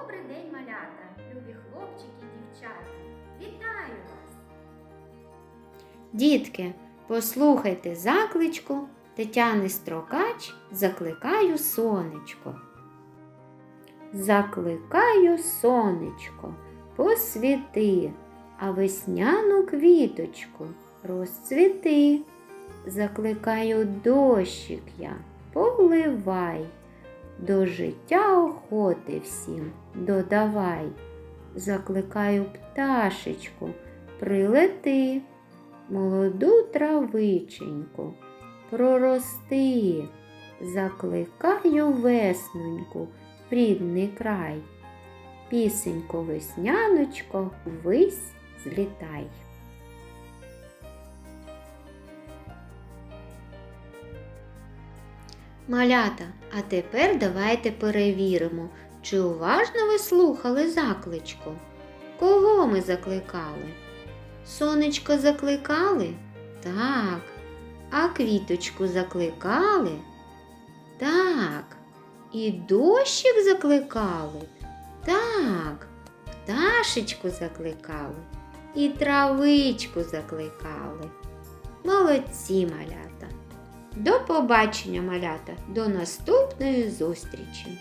Добрий день, малята, любі хлопчики і дівчата. Вітаю вас! Дітки, послухайте закличку Тетяни Строкач Закликаю сонечко. Закликаю сонечко, посвіти, а весняну квіточку розцвіти. Закликаю дощик я, поливай, до життя охоти всім додавай. Закликаю пташечку, прилети молоду травиченьку, прорости, закликаю весноньку в рідний край. Пісенько весняночко, вись злітай. Малята, а тепер давайте перевіримо, чи уважно ви слухали закличку. Кого ми закликали? Сонечко закликали? Так. А квіточку закликали? Так. І дощик закликали? Так. Пташечку закликали. І травичку закликали. Молодці малята. До побачення, малята, до наступної зустрічі!